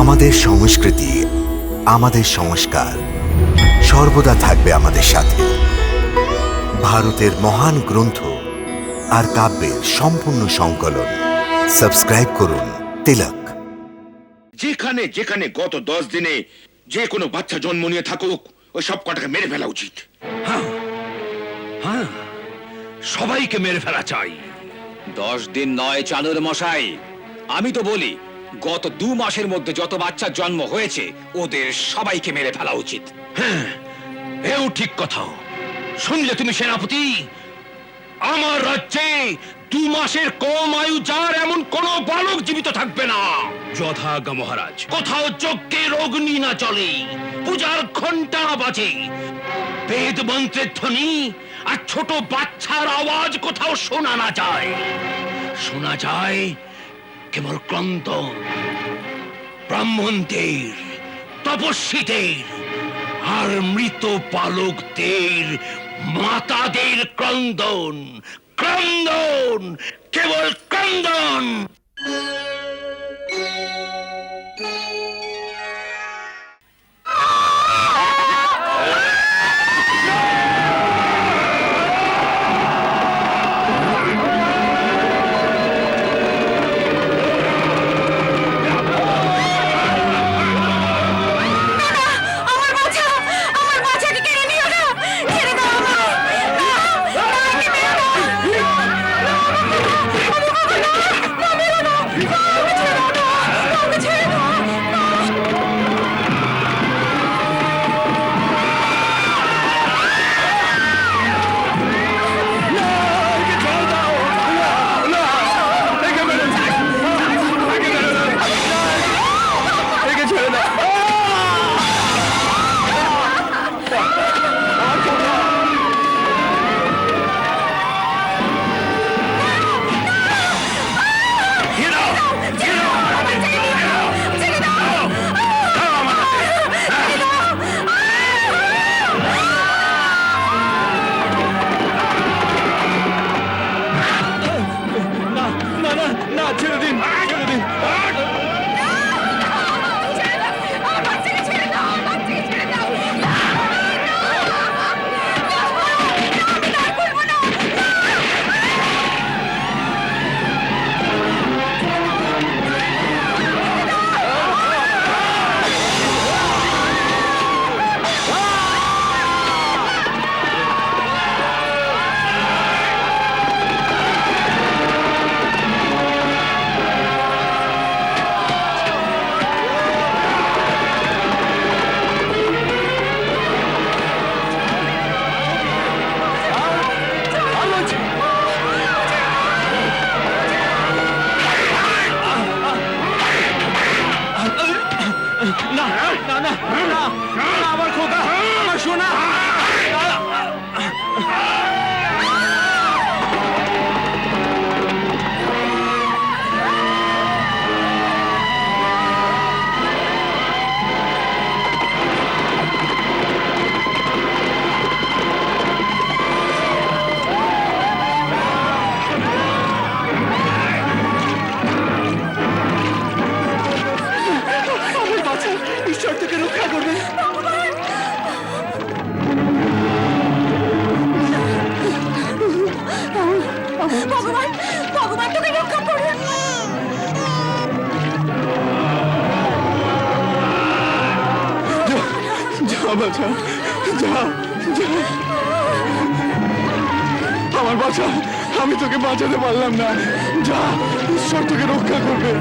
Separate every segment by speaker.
Speaker 1: আমাদের সংস্কৃতি আমাদের সংস্কার সর্বদা থাকবে আমাদের সাথে। ভারতের মহান গ্রন্থ আর কাব্যের সম্পূর্ণ সংকলন। সাবস্ক্রাইব করুন তিলক।
Speaker 2: যেখানে যেখানে গত দশ দিনে যে কোনো বাচ্চা জন্ম নিয়ে থাকুক ওই সব কটাকে মেরে ফেলা উচিত।
Speaker 3: হ্যাঁ সবাইকে মেরে ফেলা চাই।
Speaker 4: দশ দিন নয় চানুর মশাই আমি তো বলি গত দু মাসের মধ্যে যত বাচ্চার জন্ম হয়েছে, ওদের সবাইকে মেরে ফেলা উচিত।
Speaker 3: এও ঠিক কথা শুনলে তুমি সেনাপতি, আমার রাজ্যে দু মাসের কম আয়ু যার এমন কোন বালক জীবিত থাকবে না। যথাজ্ঞা মহারাজ। কোথাও যজ্ঞের অগ্নি না চলে, পূজার ঘণ্টা বাজে। বেদ মন্ত্রের ধ্বনি আর ছোট বাচ্চার আওয়াজ কোথাও শোনা না যায়। শোনা যায় কেবল ক্রন্দন ব্রাহ্মণদের তপস্বীদের আর মৃত পালকদের মাতাদের ক্রন্দন ক্রন্দন কেবল ক্রন্দন।
Speaker 5: বাছা আমার বাচ্চা আমি তোকে বাঁচাতে পারলাম না। যা ঈশ্বর তোকে রক্ষা করবে।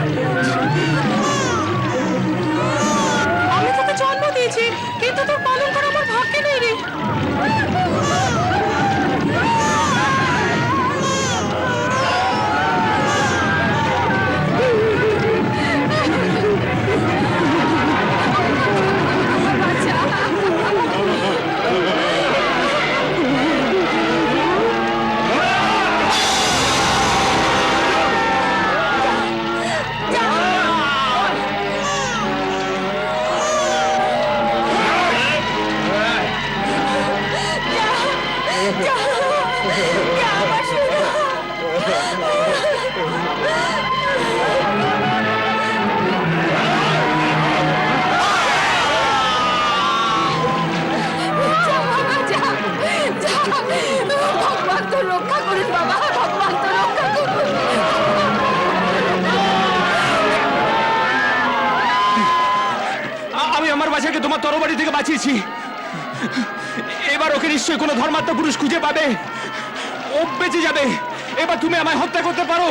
Speaker 6: রক্ষা করুন বাবা, ভগবান তো রক্ষা করুন
Speaker 5: আমি আমার বাচ্চাকে তোমার তরবারি থেকে বাঁচিয়েছি। এবার ওকে নিশ্চয়ই কোনো ধর্মাত্ম পুরুষ খুঁজে পাবে। ও বেঁচে যাবে। এবার তুমি আমায় হত্যা করতে পারো।